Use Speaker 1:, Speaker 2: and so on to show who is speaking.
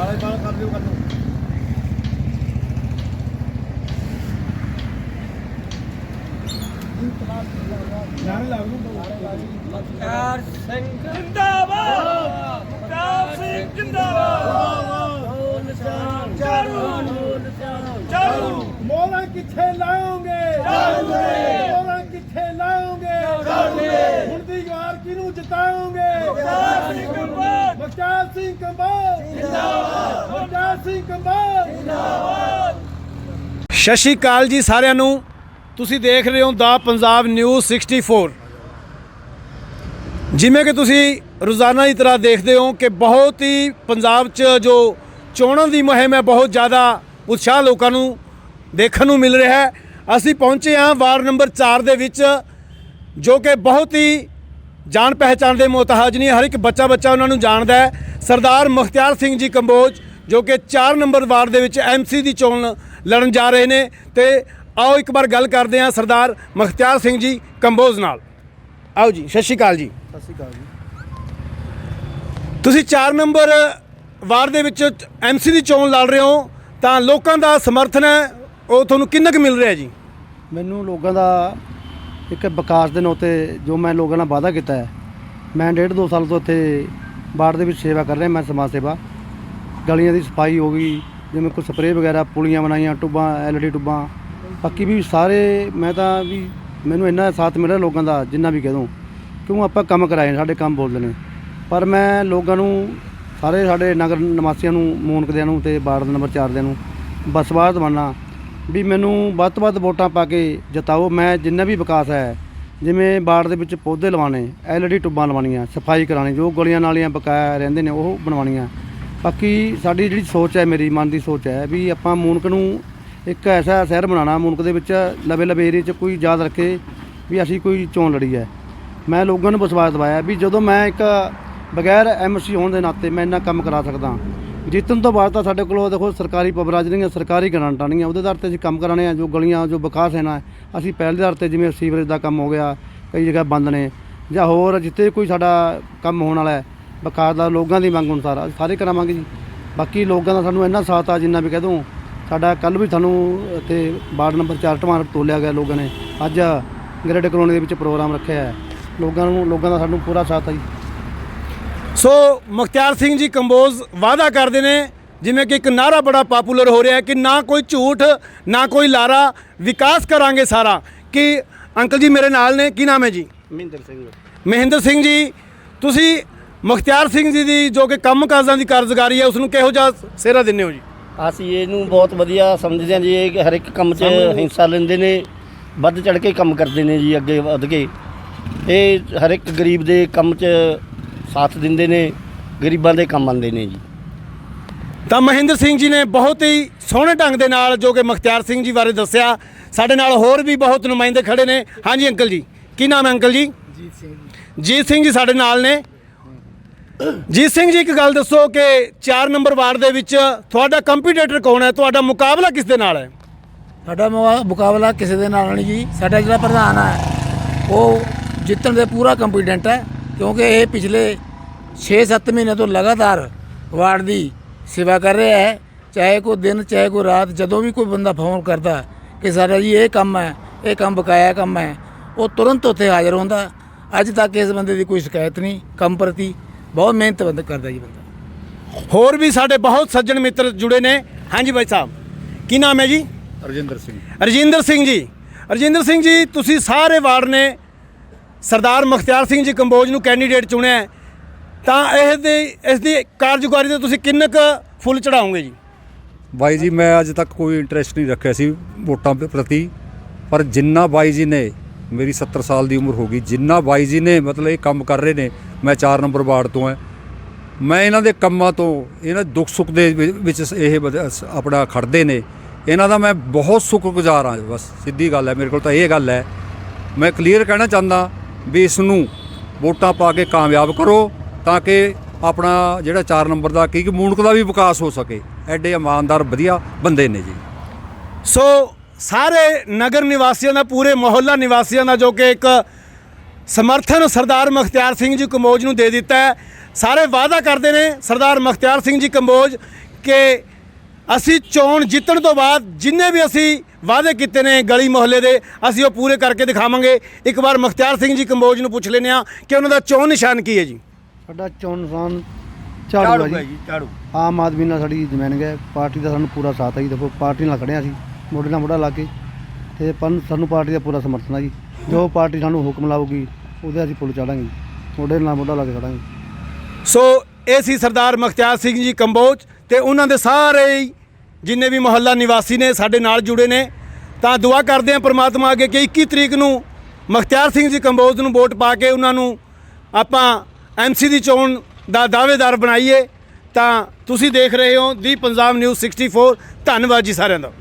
Speaker 1: ਆਲੇ ਨਾਲ ਕਰ ਦਿਓ ਕਰ ਲਓ ਨਾਰੇ ਲਾ
Speaker 2: ਲਓ। ਮਕਾਰ ਸਿੰਘ ਜਿੰਦਾਬਾਦ। ਮਕਾਰ ਸਿੰਘ ਜਿੰਦਾਬਾਦ। ਹੋ ਨਿਸ਼ਾਨ ਚਾਰੂ ਚਾਰੂ
Speaker 1: ਮੋਲਾ ਕਿੱਥੇ ਲਾਓਗੇ?
Speaker 2: ਮੁਖਤਾਰ ਜਿੰਦਾਬਾਦ। ਸਤਿ ਸ਼੍ਰੀ ਅਕਾਲ ਜੀ ਸਾਰਿਆਂ ਨੂੰ। ਤੁਸੀਂ ਦੇਖ ਰਹੇ ਹੋ ਦਾ ਪੰਜਾਬ ਨਿਊਜ਼ 64 ਜਿਵੇਂ ਕਿ ਤੁਸੀਂ ਰੋਜ਼ਾਨਾ ਦੀ ਤਰ੍ਹਾਂ ਦੇਖਦੇ ਹੋ ਕਿ ਬਹੁਤ ਹੀ ਪੰਜਾਬ 'ਚ ਜੋ ਚੋਣਾਂ ਦੀ ਮੁਹਿੰਮ ਹੈ, ਬਹੁਤ ਜ਼ਿਆਦਾ ਉਤਸ਼ਾਹ ਲੋਕਾਂ ਨੂੰ ਦੇਖਣ ਨੂੰ ਮਿਲ ਰਿਹਾ ਹੈ। ਅਸੀਂ ਪਹੁੰਚੇ ਹਾਂ ਵਾਰਡ ਨੰਬਰ 4 ਦੇ ਵਿੱਚ, ਜੋ ਕਿ ਬਹੁਤ ਹੀ ਜਾਣ ਪਹਿਚਾਣ ਦੇ ਮੁਹਤਾਜ ਨਹੀਂ ਹਰ ਇੱਕ ਬੱਚਾ ਬੱਚਾ ਉਹਨਾਂ ਨੂੰ ਜਾਣਦਾ ਹੈ। ਸਰਦਾਰ ਮੁਖਤਿਆਰ ਸਿੰਘ ਜੀ ਕੰਬੋਜ ਜੋ ਕਿ 4 ਨੰਬਰ ਵਾਰਡ ਦੇ ਵਿੱਚ ਐਮਸੀ ਦੀ ਚੋਣ ਲੜਨ ਜਾ ਰਹੇ ਨੇ ਤੇ ਆਓ ਇੱਕ ਵਾਰ ਗੱਲ ਕਰਦੇ ਹਾਂ ਸਰਦਾਰ ਮੁਖਤਿਆਰ ਸਿੰਘ ਜੀ ਕੰਬੋਜ ਨਾਲ। ਆਓ ਜੀ ਸਤਿ ਸ਼੍ਰੀ ਅਕਾਲ ਜੀ।
Speaker 3: ਸਤਿ ਸ਼੍ਰੀ ਅਕਾਲ ਜੀ।
Speaker 2: ਤੁਸੀਂ 4 ਨੰਬਰ ਵਾਰਡ ਦੇ ਵਿੱਚ ਐਮਸੀ ਦੀ ਚੋਣ ਲੜ ਰਹੇ ਹੋ ਤਾਂ ਲੋਕਾਂ ਦਾ ਸਮਰਥਨ ਹੈ ਉਹ ਤੁਹਾਨੂੰ ਕਿੰਨਾ ਕੁ ਮਿਲ ਰਿਹਾ ਜੀ?
Speaker 3: ਮੈਨੂੰ ਲੋਕਾਂ ਦਾ ਇੱਕ ਵਿਕਾਸ ਦੇ ਨਾਤੇ ਜੋ ਮੈਂ ਲੋਕਾਂ ਨਾਲ ਵਾਅਦਾ ਕੀਤਾ ਹੈ ਮੈਂ ਡੇਢ ਦੋ ਸਾਲ ਤੋਂ ਇੱਥੇ ਬਾੜ ਦੇ ਵਿੱਚ ਸੇਵਾ ਕਰ ਰਿਹਾ ਮੈਂ ਸਮਾਜ ਸੇਵਾ। ਗਲੀਆਂ ਦੀ ਸਫ਼ਾਈ ਹੋ ਗਈ ਜਿਵੇਂ ਕੋਈ ਸਪਰੇਅ ਵਗੈਰਾ ਪੁਲੀਆਂ ਬਣਾਈਆਂ ਟੁੱਬਾਂ ਐਲਡੀ ਟੁੱਬਾਂ। ਬਾਕੀ ਵੀ ਸਾਰੇ ਮੈਂ ਤਾਂ ਵੀ ਮੈਨੂੰ ਇੰਨਾ ਸਾਥ ਮਿਲਿਆ ਲੋਕਾਂ ਦਾ ਜਿੰਨਾ ਵੀ ਕਹਿ ਦੋ ਕਿਉਂ ਆਪਾਂ ਕੰਮ ਕਰਾਏ ਨੇ, ਸਾਡੇ ਕੰਮ ਬੋਲਦੇ ਨੇ। ਪਰ ਮੈਂ ਲੋਕਾਂ ਨੂੰ ਸਾਰੇ ਸਾਡੇ ਨਗਰ ਨਿਵਾਸੀਆਂ ਨੂੰ ਮੂਨਕਦਿਆਂ ਨੂੰ ਤੇ ਵਾਰਡ ਨੰਬਰ 4 ਦਿਆਂ ਨੂੰ ਬਸਵਾਦ ਮੰਨਣਾ ਵੀ ਮੈਨੂੰ ਵੱਧ ਤੋਂ ਵੱਧ ਵੋਟਾਂ ਪਾ ਕੇ ਜਿਤਾਓ। ਮੈਂ ਜਿੰਨਾ ਵੀ ਵਿਕਾਸ ਹੈ ਜਿਵੇਂ ਬਾੜ ਦੇ ਵਿੱਚ ਪੌਦੇ ਲਵਾਣੇ ਐਲਈਡੀ ਟੁੱਬਾਂ ਲਵਾਉਣੀਆਂ ਸਫ਼ਾਈ ਕਰਾਣੀ ਜੋ ਗਲੀਆਂ ਨਾਲੀਆਂ ਬਕਾਇਆ ਰਹਿੰਦੇ ਨੇ ਉਹ ਬਣਵਾਉਣੀਆਂ। ਬਾਕੀ ਸਾਡੀ ਜਿਹੜੀ ਸੋਚ ਹੈ, ਮੇਰੀ ਮਨ ਦੀ ਸੋਚ ਹੈ ਵੀ ਆਪਾਂ ਮੂਨਕ ਨੂੰ ਇੱਕ ਐਸਾ ਸ਼ਹਿਰ ਬਣਾਉਣਾ, ਮੂਨਕ ਦੇ ਵਿੱਚ ਲਵੇ ਲਵੇ ਏਰੀਏ 'ਚ ਕੋਈ ਯਾਦ ਰੱਖੇ ਵੀ ਅਸੀਂ ਕੋਈ ਚੋਣ ਲੜੀ ਹੈ। ਮੈਂ ਲੋਕਾਂ ਨੂੰ ਵਿਸ਼ਵਾਸ ਦਿਵਾਇਆ ਵੀ ਜਦੋਂ ਮੈਂ ਇੱਕ ਬਗੈਰ ਐਮਸੀ ਹੋਣ ਦੇ ਨਾਤੇ ਮੈਂ ਇੰਨਾ ਕੰਮ ਕਰਾ ਸਕਦਾ, ਜਿੱਤਣ ਤੋਂ ਬਾਅਦ ਤਾਂ ਸਾਡੇ ਕੋਲ ਦੇਖੋ ਸਰਕਾਰੀ ਪਬਰਾਜ ਜਿਹੜੀਆਂ ਸਰਕਾਰੀ ਗ੍ਰਾਂਟਾਂ ਨਹੀਂ ਉਹਦੇ ਆਧਾਰ ਤੇ ਅਸੀਂ ਕੰਮ ਕਰਾਣੇ ਆ, ਜੋ ਗਲੀਆਂ, ਜੋ ਵਿਕਾਸ ਹੈ ਨਾ, ਅਸੀਂ ਪਹਿਲੇ ਆਧਾਰ ਤੇ ਜਿਵੇਂ ਸੀਵਰੇਜ ਦਾ ਕੰਮ ਹੋ ਗਿਆ, ਕਈ ਜਗ੍ਹਾ ਬੰਦ ਨੇ ਜਾਂ ਹੋਰ ਜਿੱਥੇ ਕੋਈ ਸਾਡਾ ਕੰਮ ਹੋਣ ਵਾਲਾ ਹੈ ਵਿਕਾਸ ਦਾ ਲੋਕਾਂ ਦੀ ਮੰਗ ਅਨੁਸਾਰ ਅਸੀਂ ਸਾਰੇ ਕਰਾਵਾਂਗੇ ਜੀ। ਬਾਕੀ ਲੋਕਾਂ ਦਾ ਸਾਨੂੰ ਇੰਨਾ ਸਾਥ ਆ ਜਿੰਨਾ ਵੀ ਕਹਿ ਦੂੰ ਸਾਡਾ ਕੱਲ ਵੀ ਸਾਨੂੰ ਇੱਥੇ ਵਾਰਡ ਨੰਬਰ 4 ਟਮਾਟਰ ਤੋਲਿਆ ਗਿਆ ਲੋਕਾਂ ਨੇ। ਅੱਜ ਗ੍ਰੇਡ ਕਲੋਨੀ ਦੇ ਵਿੱਚ ਪ੍ਰੋਗਰਾਮ ਰੱਖਿਆ ਹੈ। ਲੋਕਾਂ ਨੂੰ ਲੋਕਾਂ ਦਾ ਸਾਨੂੰ ਪੂਰਾ ਸਾਥ ਹੈ ਜੀ।
Speaker 2: ਸੋ ਮੁਖਤਿਆਰ ਸਿੰਘ ਜੀ ਕੰਬੋਜ ਵਾਅਦਾ ਕਰਦੇ ਨੇ ਜਿਵੇਂ ਕਿ ਇੱਕ ਨਾਰਾ ਬੜਾ ਪਪੂਲਰ ਹੋ ਰਿਹਾ ਹੈ ਕਿ ਨਾ ਕੋਈ ਝੂਠ ਨਾ ਕੋਈ ਲਾਰਾ ਵਿਕਾਸ ਕਰਾਂਗੇ ਸਾਰਾ। ਕਿ ਅੰਕਲ ਜੀ ਮੇਰੇ ਨਾਲ ਨੇ? ਕੀ ਨਾਮ ਹੈ ਜੀ?
Speaker 3: ਮਹਿੰਦਰ ਸਿੰਘ।
Speaker 2: ਮਹਿੰਦਰ ਸਿੰਘ ਜੀ ਤੁਸੀਂ ਮੁਖਤਿਆਰ ਸਿੰਘ ਜੀ ਦੀ ਜੋ ਕਿ ਕੰਮ ਕਾਜਾਂ ਦੀ ਕਾਰਜਕਾਰੀ ਹੈ ਉਸ ਨੂੰ ਕਿਹੋ ਜਿਹਾ ਸਿਹਰਾ ਦਿੰਦੇ ਹੋ ਜੀ?
Speaker 4: ਅਸੀਂ ਇਹਨੂੰ ਬਹੁਤ ਵਧੀਆ ਸਮਝਦੇ ਹਾਂ ਜੀ ਇਹ ਹਰ ਇੱਕ ਕੰਮ 'ਚ ਹਿੱਸਾ ਲੈਂਦੇ ਨੇ ਵੱਧ ਚੜ ਕੇ ਕੰਮ ਕਰਦੇ ਨੇ ਜੀ ਅੱਗੇ ਵੱਧ ਕੇ। ਇਹ ਹਰ ਇੱਕ ਗਰੀਬ ਦੇ ਕੰਮ 'ਚ ਸਾਥ ਦਿੰਦੇ ਨੇ ਗਰੀਬਾਂ ਦੇ ਕੰਮ ਆਉਂਦੇ ਨੇ ਜੀ।
Speaker 2: ਤਾਂ ਮਹਿੰਦਰ ਸਿੰਘ ਜੀ ਨੇ ਬਹੁਤ ਹੀ ਸੋਹਣੇ ਢੰਗ ਦੇ ਨਾਲ ਜੋ ਕਿ ਮੁਖਤਿਆਰ ਸਿੰਘ ਜੀ ਬਾਰੇ ਦੱਸਿਆ। ਸਾਡੇ ਨਾਲ ਹੋਰ ਵੀ ਬਹੁਤ ਨੁਮਾਇੰਦੇ ਖੜੇ ਨੇ। ਹਾਂਜੀ ਅੰਕਲ ਜੀ ਕੀ ਨਾਮ ਹੈ ਅੰਕਲ ਜੀ? ਜੀਤ ਸਿੰਘ ਜੀਤ ਸਿੰਘ ਜੀ ਸਾਡੇ ਨਾਲ ਨੇ। ਜੀਤ ਸਿੰਘ ਜੀ, ਇੱਕ ਗੱਲ ਦੱਸੋ ਕਿ 4 ਨੰਬਰ ਵਾਰਡ ਦੇ ਵਿੱਚ ਤੁਹਾਡਾ ਕੰਪੀਟੀਟਰ ਕੌਣ ਹੈ? ਤੁਹਾਡਾ ਮੁਕਾਬਲਾ ਕਿਸ ਦੇ ਨਾਲ ਹੈ?
Speaker 5: ਸਾਡਾ ਮੁਆ- ਮੁਕਾਬਲਾ ਕਿਸੇ ਦੇ ਨਾਲ ਨਹੀਂ ਜੀ। ਸਾਡਾ ਜਿਹੜਾ ਪ੍ਰਧਾਨ ਹੈ, ਉਹ ਜਿੱਤਣ ਦੇ ਪੂਰਾ ਕੰਪੀਟੈਂਟ ਹੈ, ਕਿਉਂਕਿ ਇਹ ਪਿਛਲੇ 6-7 ਮਹੀਨੇ ਤੋਂ ਲਗਾਤਾਰ ਵਾਰਡ ਦੀ ਸੇਵਾ ਕਰ ਰਿਹਾ ਹੈ। ਚਾਹੇ ਕੋਈ ਦਿਨ, ਚਾਹੇ ਕੋਈ ਰਾਤ, ਜਦੋਂ ਵੀ ਕੋਈ ਬੰਦਾ ਫੋਨ ਕਰਦਾ ਕਿ ਸਾਡਾ ਜੀ ਇਹ ਕੰਮ ਹੈ, ਇਹ ਕੰਮ ਬਕਾਇਆ ਕੰਮ ਹੈ, ਉਹ ਤੁਰੰਤ ਉੱਥੇ ਹਾਜ਼ਰ ਹੁੰਦਾ। ਅੱਜ ਤੱਕ ਇਸ ਬੰਦੇ ਦੀ ਕੋਈ ਸ਼ਿਕਾਇਤ ਨਹੀਂ, ਕੰਮ ਪ੍ਰਤੀ ਬਹੁਤ ਮਿਹਨਤ ਬੰਦ ਕਰਦਾ ਜੀ ਬੰਦਾ।
Speaker 2: ਹੋਰ ਵੀ ਸਾਡੇ ਬਹੁਤ ਸੱਜਣ ਮਿੱਤਰ ਜੁੜੇ ਨੇ। ਹਾਂਜੀ ਭਾਈ ਸਾਹਿਬ ਕੀ ਨਾਮ ਹੈ ਜੀ?
Speaker 6: ਰਜਿੰਦਰ ਸਿੰਘ।
Speaker 2: ਰਜਿੰਦਰ ਸਿੰਘ ਜੀ। ਰਜਿੰਦਰ ਸਿੰਘ ਜੀ ਤੁਸੀਂ ਸਾਰੇ ਵਾਰਡ ਨੇ ਸਰਦਾਰ ਮੁਖਤਿਆਰ ਸਿੰਘ ਜੀ ਕੰਬੋਜ ਨੂੰ ਕੈਂਡੀਡੇਟ ਚੁਣਿਆ। ਤਾਂ ਇਹ ਦੇ ਇਸ ਦੀ ਕਾਰਜਕਾਰੀ ਤੇ ਤੁਸੀਂ ਕਿੰਨਾ ਕੁ ਫੁੱਲ ਚੜਾਓਗੇ ਜੀ?
Speaker 6: ਬਾਈ ਜੀ ਮੈਂ ਅੱਜ ਤੱਕ ਕੋਈ ਇੰਟਰਸਟ ਨਹੀਂ ਰੱਖਿਆ ਸੀ ਵੋਟਾਂ ਦੇ ਪ੍ਰਤੀ। ਪਰ ਜਿੰਨਾ ਬਾਈ ਜੀ ਨੇ ਮੇਰੀ 70 ਸਾਲ ਦੀ ਉਮਰ ਹੋ ਗਈ ਜਿੰਨਾ ਬਾਈ ਜੀ ਨੇ ਮਤਲਬ ਇਹ ਕੰਮ ਕਰ ਰਹੇ ਨੇ ਮੈਂ 4 ਨੰਬਰ ਵਾਰਡ ਤੋਂ ਹਾਂ। ਮੈਂ ਇਹਨਾਂ ਦੇ ਕੰਮਾਂ ਤੋਂ ਇਹਨਾਂ ਦੁੱਖ ਸੁੱਖ ਦੇ ਵਿੱਚ ਇਹ ਆਪਣਾ ਖੜਦੇ ਨੇ। ਇਹਨਾਂ ਦਾ ਮੈਂ ਬਹੁਤ ਸ਼ੁਕਰਗੁਜ਼ਾਰ ਹਾਂ, ਬਸ ਸਿੱਧੀ ਗੱਲ ਹੈ, ਮੇਰੇ ਕੋਲ ਤਾਂ ਇਹ ਗੱਲ ਹੈ। ਮੈਂ ਕਲੀਅਰ ਕਹਿਣਾ ਚਾਹੁੰਦਾ ਵੀ ਇਸ ਨੂੰ ਵੋਟਾਂ ਪਾ ਕੇ ਕਾਮਯਾਬ ਕਰੋ ਤਾਂ ਕਿ ਆਪਣਾ ਜਿਹੜਾ 4 ਨੰਬਰ ਦਾ ਕੀ, ਕਿ ਮੂਣਕ ਦਾ ਵੀ ਵਿਕਾਸ ਹੋ ਸਕੇ। ਐਡੇ ਇਮਾਨਦਾਰ, ਵਧੀਆ ਬੰਦੇ ਨੇ ਜੀ।
Speaker 2: ਸੋ ਸਾਰੇ ਨਗਰ ਨਿਵਾਸੀਆਂ ਦਾ, ਪੂਰੇ ਮੁਹੱਲਾ ਨਿਵਾਸੀਆਂ ਦਾ, ਜੋ ਕਿ ਇੱਕ ਸਮਰਥਨ ਸਰਦਾਰ ਮੁਖਤਿਆਰ ਸਿੰਘ ਜੀ ਕੰਬੋਜ ਨੂੰ ਦੇ ਦਿੱਤਾ ਹੈ। ਸਾਰੇ ਵਾਅਦਾ ਕਰਦੇ ਨੇ ਸਰਦਾਰ ਮੁਖਤਿਆਰ ਸਿੰਘ ਜੀ ਕੰਬੋਜ ਕਿ ਅਸੀਂ ਚੋਣ ਜਿੱਤਣ ਤੋਂ ਬਾਅਦ ਜਿੰਨੇ ਵੀ ਅਸੀਂ ਵਾਅਦੇ ਕੀਤੇ ਨੇ ਗਲੀ ਮੁਹੱਲੇ ਦੇ ਅਸੀਂ ਉਹ ਪੂਰੇ ਕਰਕੇ ਦਿਖਾਵਾਂਗੇ। ਇੱਕ ਵਾਰ ਮੁਖਤਿਆਰ ਸਿੰਘ ਜੀ ਕੰਬੋਜ ਨੂੰ ਪੁੱਛ ਲੈਂਦੇ ਆ ਕਿ ਉਹਨਾਂ ਦਾ ਚੋਣ ਨਿਸ਼ਾਨ ਕੀ ਹੈ ਜੀ?
Speaker 3: ਸਾਡਾ ਚੋਣ ਨਿਸ਼ਾਨ ਝਾੜੂ ਹੈ ਜੀ
Speaker 4: ਝਾੜੂ।
Speaker 3: ਆਮ ਆਦਮੀ ਨਾਲ ਸਾਡੀ ਜ਼ਮੀਨ ਹੈ। ਪਾਰਟੀ ਦਾ ਸਾਨੂੰ ਪੂਰਾ ਸਾਥ ਹੈ ਜੀ। ਦੇਖੋ ਪਾਰਟੀ ਨਾਲ ਖੜਿਆ ਸੀ ਮੋਢੇ ਨਾਲ ਮੋਢਾ ਲਾ ਕੇ। ਤੇ ਪਰ ਸਾਨੂੰ ਪਾਰਟੀ ਦਾ ਪੂਰਾ ਸਮਰਥਨ ਹੈ ਜੀ। ਜੋ ਪਾਰਟੀ ਸਾਨੂੰ ਹੁਕਮ ਲਾਊਗੀ, ਉਹਦੇ ਅਸੀਂ ਪੁਲ ਚੜਾਂਗੇ। ਜੀ। ਮੋਢੇ ਨਾਲ ਮੋਢਾ ਲਾ ਕੇ ਖੜਾਂਗੇ।
Speaker 2: ਸੋ, ਇਹ ਸੀ ਸਰਦਾਰ ਮੁਖਤਿਆਰ ਸਿੰਘ ਜੀ ਕੰਬੋਜ ਤੇ ਉਹਨਾਂ ਦੇ ਸਾਰੇ ਹੀ ਜਿੰਨੇ ਵੀ ਮੁਹੱਲਾ ਨਿਵਾਸੀ ਨੇ ਸਾਡੇ ਨਾਲ ਜੁੜੇ ਨੇ। ਤਾਂ ਦੁਆ ਕਰਦੇ ਹਾਂ ਪ੍ਰਮਾਤਮਾ ਅੱਗੇ ਕਿ 21 ਤਰੀਕ ਨੂੰ ਮੁਖਤਿਆਰ ਸਿੰਘ ਜੀ ਕੰਬੋਜ ਨੂੰ ਵੋਟ ਪਾ ਕੇ ਉਹਨਾਂ ਨੂੰ ਆਪਾਂ ਐਮਸੀ ਦੀ ਚੋਣ ਦਾ ਦਾਅਵੇਦਾਰ ਬਣਾਈਏ। ਤਾਂ ਤੁਸੀਂ ਦੇਖ ਰਹੇ ਹੋ ਦੀ ਪੰਜਾਬ ਨਿਊਜ਼ 64 ਧੰਨਵਾਦ ਜੀ ਸਾਰਿਆਂ ਦਾ।